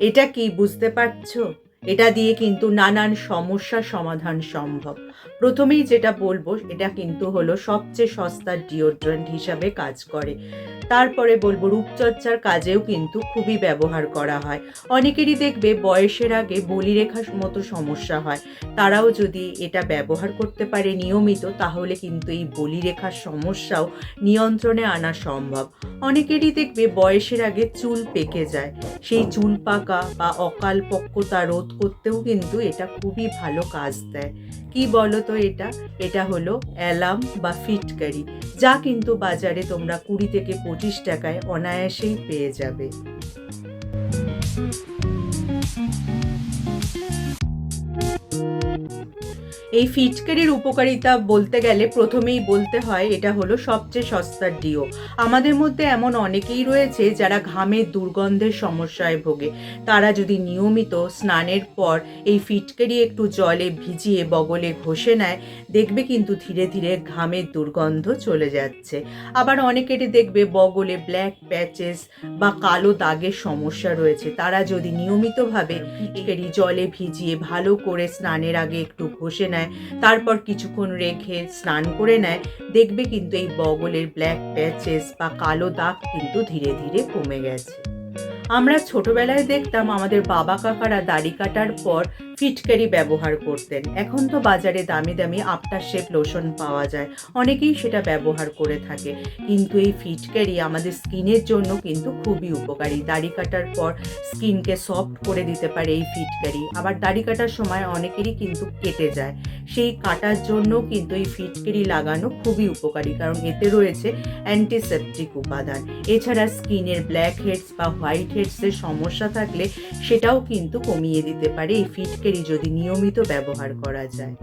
এটা কি বুঝতে পারছ? এটা দিয়ে কিন্তু নানান সমস্যা সমাধান সম্ভব। প্রথমেই যেটা বলব, এটা কিন্তু হলো সবচেয়ে সস্তা ডিওড্রেন্ট হিসাবে কাজ করে। তারপরে বলব রূপচর্চার কাজেও কিন্তু খুবই ব্যবহার করা হয়। অনেকেরই দেখবে বয়সের আগে বলিরেখার মতো সমস্যা হয়। তারাও যদি এটা ব্যবহার করতে পারে নিয়মিত, তাহলে কিন্তু এই বলিরেখার সমস্যাও নিয়ন্ত্রণে আনা সম্ভব। অনেকেরই দেখবে বয়সের আগে চুল পেকে যায়। সেই চুল পাকা বা অকাল পক্কতা রোধ করতেও কিন্তু এটা খুবই ভালো কাজ দেয়। কি বলো তো এটা? এটা হলো অ্যালার্ম বা ফিটকারি। যা কিন্তু বাজারে তোমরা কুড়ি থেকে পঁচিশ টাকায় অনায়াসেই পেয়ে যাবে। এই ফিটকারির উপকারিতা বলতে গেলে প্রথমেই বলতে হয় এটা হলো সবচেয়ে সস্তার ডিও। আমাদের মধ্যে এমন অনেকেই রয়েছে যারা ঘামের দুর্গন্ধের সমস্যায় ভোগে। তারা যদি নিয়মিত স্নানের পর এই ফিটকারি একটু জলে ভিজিয়ে বগলে ঘষে নেয়, দেখবে কিন্তু ধীরে ধীরে ঘামের দুর্গন্ধ চলে যাচ্ছে। আবার অনেকেরই দেখবে বগলে ব্ল্যাক প্যাচেস বা কালো দাগের সমস্যা রয়েছে। তারা যদি নিয়মিতভাবে ফিটকারি জলে ভিজিয়ে ভালো করে স্নানের আগে একটু ঘষে নেয় তারপর কিছুক্ষণ রেখে স্নান করে নেয়। দেখবে কিন্তু এই বগলের ব্ল্যাক প্যাচেস বা কালো দাগ কিন্তু ধীরে ধীরে কমে গেছে। আমরা ছোটবেলায় দেখতাম আমাদের বাবা কাকারা দাড়ি কাটার পর ফিটকারি ব্যবহার করতেন। এখন তো বাজারে দামি দামি আফটার শেপ লোশন পাওয়া যায়। অনেকেই সেটা ব্যবহার করে থাকে। কিন্তু এই ফিটকারি আমাদের স্কিনের জন্য কিন্তু খুবই উপকারী। দাড়ি কাটার পর স্কিনকে সফট করে দিতে পারে এই ফিটকারি। আবার দাড়ি কাটার সময় অনেকেরই কিন্তু কেটে যায়। সেই কাটার জন্য কিন্তু এই ফিটকারি লাগানো খুবই উপকারী। কারণ এতে রয়েছে অ্যান্টিসেপটিক উপাদান। এছাড়া স্কিনের ব্ল্যাক হেডস বা হোয়াইট হেডসের সমস্যা থাকলে সেটাও কিন্তু কমিয়ে দিতে পারে এই ফিটকারি যদি নিয়মিত ব্যবহার করা যায়।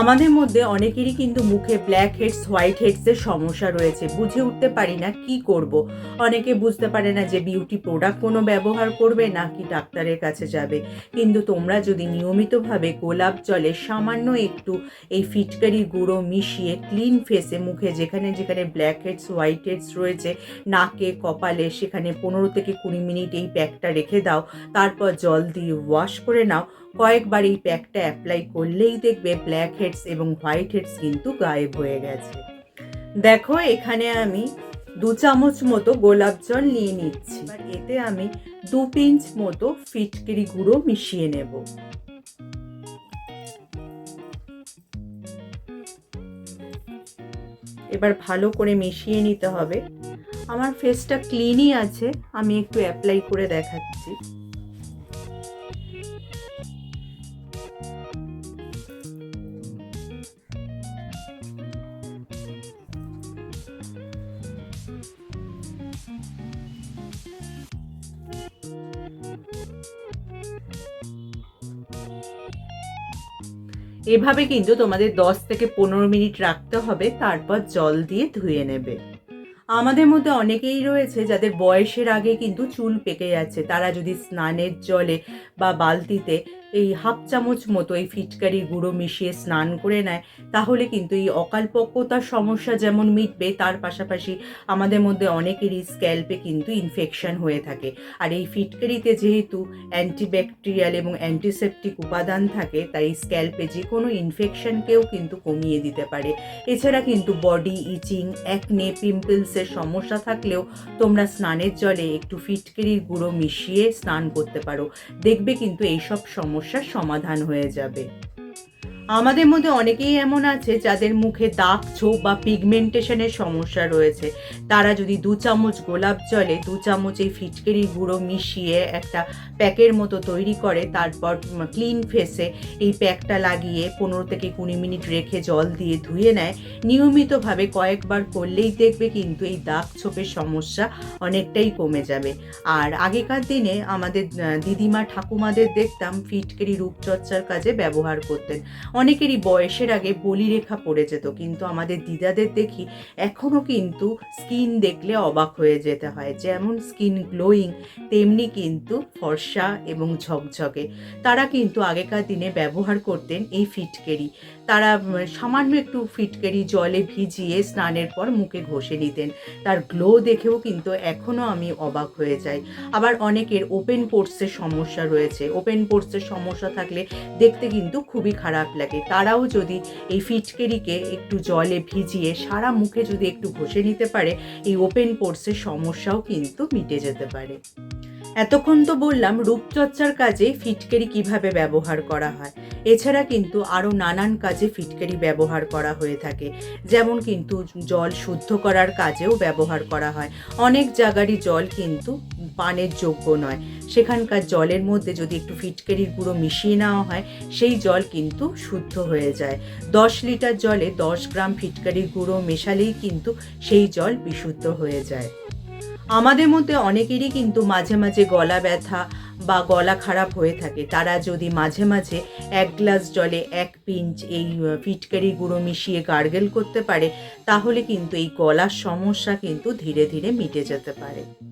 আমাদের মধ্যে অনেকেরই কিন্তু মুখে ব্ল্যাক হেডস হোয়াইট হেডসের সমস্যা রয়েছে। বুঝে উঠতে পারি না কি করব। অনেকে বুঝতে পারে না যে বিউটি প্রোডাক্ট কোনো ব্যবহার করবে নাকি ডাক্তারের কাছে যাবে। কিন্তু তোমরা যদি নিয়মিতভাবে গোলাপ জলে সামান্য একটু এই ফিটকারি গুঁড়ো মিশিয়ে ক্লিন ফেসে মুখে যেখানে যেখানে ব্ল্যাক হেডস হোয়াইট হেডস রয়েছে, নাকে, কপালে, সেখানে পনেরো থেকে কুড়ি মিনিট এই প্যাকটা রেখে দাও। তারপর জল দিয়ে ওয়াশ করে নাও। কয়েকবার এই প্যাকটা অ্যাপ্লাই করলেই দেখবে ব্ল্যাক হেডস এবং হোয়াইট হেডস কিন্তু গায়েব হয়ে গেছে। দেখো, এখানে আমি দু চামচ মতো গোলাপ জল নিয়ে নিচ্ছি। এতে আমি দু পিঞ্চ মতো ফিটকিরি গুঁড়ো মিশিয়ে নেব। এবার ভালো করে মিশিয়ে নিতে হবে। আমার ফেসটা ক্লিনই আছে, আমি একটু অ্যাপ্লাই করে দেখাচ্ছি। এভাবে কিন্তু তোমাদের দশ থেকে পনেরো মিনিট রাখতে হবে, তারপর জল দিয়ে ধুয়ে নেবে। আমাদের মধ্যে অনেকেই রয়েছে যাদের বয়সের আগে কিন্তু চুল পেকে যাচ্ছে। তারা যদি স্নানের জলে বা বালতিতে এই হাফ চামচ মতো এই ফিটকারি গুঁড়ো মিশিয়ে স্নান করে নেয়, তাহলে কিন্তু এই অকালপক্কতার সমস্যা যেমন মিটবে, তার পাশাপাশি আমাদের মধ্যে অনেকেরই স্ক্যাল্পে কিন্তু ইনফেকশন হয়ে থাকে। আর এই ফিটকারিতে যেহেতু অ্যান্টিব্যাকটেরিয়াল এবং অ্যান্টিসেপটিক উপাদান থাকে, তাই স্ক্যাল্পে যে কোনো ইনফেকশনকেও কিন্তু কমিয়ে দিতে পারে। এছাড়া কিন্তু বডি ইচিং অ্যাকনে পিম্পলসের সমস্যা থাকলেও তোমরা স্নানের জলে একটু ফিটকারির গুঁড়ো মিশিয়ে স্নান করতে পারো। দেখবে কিন্তু এইসব সমস্যার সমাধান হয়ে যাবে। আমাদের মধ্যে অনেকেই এমন আছে যাদের মুখে দাগ, ছোপ বা পিগমেন্টেশনের সমস্যা রয়েছে। তারা যদি দু চামচ গোলাপ জলে দু চামচ এই ফিটকেরি গুঁড়ো মিশিয়ে একটা প্যাকের মতো তৈরি করে, তারপর ক্লিন ফেসে এই প্যাকটা লাগিয়ে পনেরো থেকে কুড়ি মিনিট রেখে জল দিয়ে ধুয়ে নেয়। নিয়মিতভাবে কয়েকবার করলেই দেখবে কিন্তু এই দাগ, ছোপের সমস্যা অনেকটাই কমে যাবে। আর আগেকার দিনে আমাদের দিদিমা ঠাকুমাদের দেখতাম ফিটকেরি রূপচর্চার কাজে ব্যবহার করতেন। অনেকেরই বয়সের আগে বলিরেখা পড়ে যেত, কিন্তু আমাদের দিদাদের দেখি এখনও কিন্তু স্কিন দেখলে অবাক হয়ে যেতে হয়। যেমন স্কিন গ্লোয়িং, তেমনি কিন্তু ফর্সা এবং ঝকঝকে। তারা কিন্তু আগেকার দিনে ব্যবহার করতেন এই ফিটকেরি। তারা সামান্য একটু ফিটকারি জলে ভিজিয়ে স্নানের পর মুখে ঘষে নিতেন। তার গ্লো দেখেও কিন্তু এখনও আমি অবাক হয়ে যাই। আবার অনেকের ওপেন পোর্টসের সমস্যা রয়েছে। ওপেন পোর্টসের সমস্যা থাকলে দেখতে কিন্তু খুবই খারাপ লাগে। তারাও যদি এই ফিটকেরিকে একটু জলে ভিজিয়ে সারা মুখে যদি একটু ঘষে নিতে পারে, এই ওপেন পোর্টসের সমস্যাও কিন্তু মিটে যেতে পারে। এতক্ষণ তো বললাম রূপচর্চার কাজে ফিটকেরি কীভাবে ব্যবহার করা হয়। এছাড়া কিন্তু আরও নানান কাজে ফিটকেরি ব্যবহার করা হয়ে থাকে। যেমন কিন্তু জল শুদ্ধ করার কাজেও ব্যবহার করা হয়। অনেক জায়গারই জল কিন্তু পানের যোগ্য নয়। সেখানকার জলের মধ্যে যদি একটু ফিটকেরির গুঁড়ো মিশিয়ে নেওয়া হয়, সেই জল কিন্তু শুদ্ধ হয়ে যায়। দশ লিটার জলে দশ গ্রাম ফিটকারির গুঁড়ো মেশালেই কিন্তু সেই জল বিশুদ্ধ হয়ে যায়। আমাদের মধ্যে অনেকেরই কিন্তু মাঝে মাঝে গলা ব্যথা বা গলা খারাপ হয়ে থাকে। তারা যদি মাঝে মাঝে এক গ্লাস জলে এক পিঞ্চ এই ফিটকারি গুঁড়ো মিশিয়ে গার্গেল করতে পারে, তাহলে কিন্তু এই গলার সমস্যা কিন্তু ধীরে ধীরে মিটে যেতে পারে।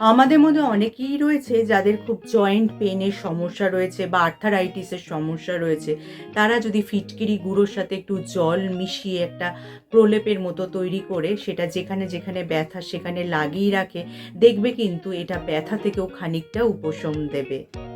আমাদের মধ্যে অনেকেই রয়েছে যাদের খুব জয়েন্ট পেনের সমস্যা রয়েছে বা আর্থারাইটিসের সমস্যা রয়েছে। তারা যদি ফিটকিরি গুঁড়োর সাথে একটু জল মিশিয়ে একটা প্রলেপের মতো তৈরি করে, সেটা যেখানে যেখানে ব্যথা সেখানে লাগিয়ে রাখে, দেখবে কিন্তু এটা ব্যথা থেকেও খানিকটা উপশম দেবে।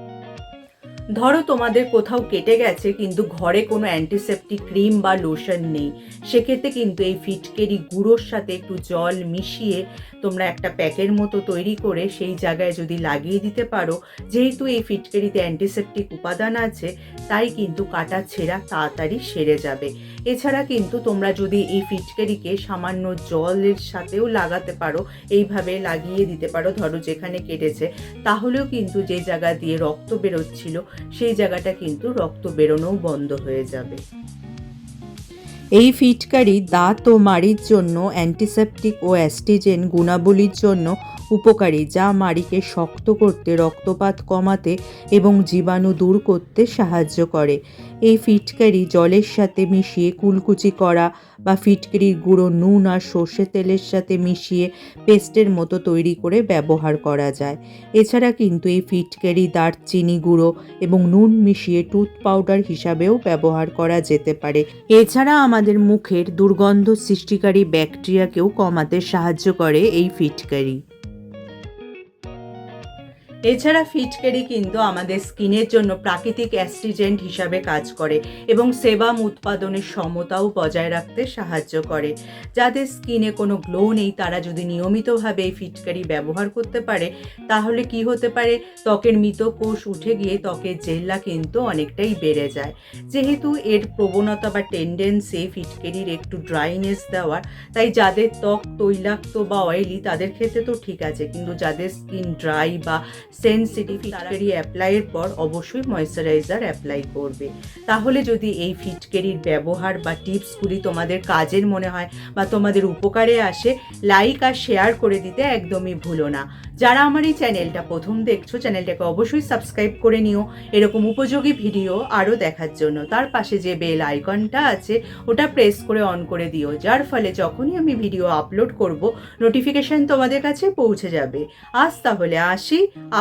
ধরো তোমাদের কোথাও কেটে গেছে, কিন্তু ঘরে কোনো অ্যান্টিসেপ্টিক ক্রিম বা লোশন নেই। সেক্ষেত্রে কিন্তু এই ফিটকেরি গুঁড়োর সাথে একটু জল মিশিয়ে তোমরা একটা প্যাকের মতো তৈরি করে সেই জায়গায় যদি লাগিয়ে দিতে পারো, যেহেতু এই ফিটকেরিতে অ্যান্টিসেপ্টিক উপাদান আছে, তাই কিন্তু কাটা ছেঁড়া তাড়াতাড়ি সেরে যাবে। এছাড়া কিন্তু তোমরা যদি এই ফিটকারিকে সামান্য জলের সাথেও লাগাতে পারো, এইভাবে লাগিয়ে দিতে পারো, ধরো যেখানে কেটেছে, তাহলেও কিন্তু যে জায়গা দিয়ে রক্ত বেরোচ্ছিল, সেই জায়গাটা কিন্তু রক্ত বেরোনোও বন্ধ হয়ে যাবে। এই ফিটকারি দাঁত ও মাড়ির জন্য অ্যান্টিসেপটিক ও অ্যাস্টিজেন গুণাবলীর জন্য উপকারী যা মাড়িকে শক্ত করতে, রক্তপাত কমাতে এবং জীবাণু দূর করতে সাহায্য করে। এই ফিটকারি জলের সাথে মিশিয়ে কুলকুচি করা বা ফিটকারির গুঁড়ো নুন আর সর্ষে তেলের সাথে মিশিয়ে পেস্টের মতো তৈরি করে ব্যবহার করা যায়। এছাড়া কিন্তু এই ফিটকারি দারচিনি গুঁড়ো এবং নুন মিশিয়ে টুথ পাউডার হিসাবেও ব্যবহার করা যেতে পারে। এছাড়া আমাদের মুখের দুর্গন্ধ সৃষ্টিকারী ব্যাকটেরিয়াকেও কমাতে সাহায্য করে এই ফিটকারি। এছাড়া ফিটকারি কিন্তু আমাদের স্কিনের জন্য প্রাকৃতিক অ্যাস্ট্রিজেন্ট হিসাবে কাজ করে এবং সেবাম উৎপাদনের সমতাও বজায় রাখতে সাহায্য করে। যাদের স্কিনে কোনো গ্লো নেই, তারা যদি নিয়মিতভাবে এই ফিটকারি ব্যবহার করতে পারে, তাহলে কি হতে পারে? ত্বকের মৃত কোষ উঠে গিয়ে ত্বকের জেল্লা কিন্তু অনেকটাই বেড়ে যায়। যেহেতু এর প্রবণতা বা টেন্ডেন্সি ফিটকারির একটু ড্রাইনেস দেওয়ার, তাই যাদের ত্বক তৈলাক্ত বা অয়েলি তাদের ক্ষেত্রে তো ঠিক আছে, কিন্তু যাদের স্কিন ড্রাই বা সেন্সিটিভ ফিটকারি অ্যাপ্লাইয়ের পর অবশ্যই ময়শ্চারাইজার অ্যাপ্লাই করবে। তাহলে যদি এই ফিটকারির ব্যবহার বা টিপসগুলি তোমাদের কাজের মনে হয় বা তোমাদের উপকারে আসে লাইক আর শেয়ার করে দিতে একদমই ভুলো না। যারা আমার এই চ্যানেলটা প্রথম দেখছ, চ্যানেলটাকে অবশ্যই সাবস্ক্রাইব করে নিও। এরকম উপযোগী ভিডিও আরও দেখার জন্য। তার পাশে যে বেল আইকনটা আছে, ওটা প্রেস করে অন করে দিও। যার ফলে যখনই আমি ভিডিও আপলোড করব নোটিফিকেশন তোমাদের কাছে পৌঁছে যাবে। আজ তাহলে আসি